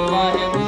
I am.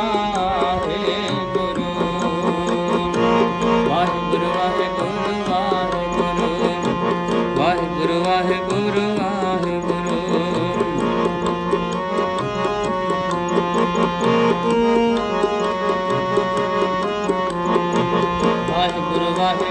啊。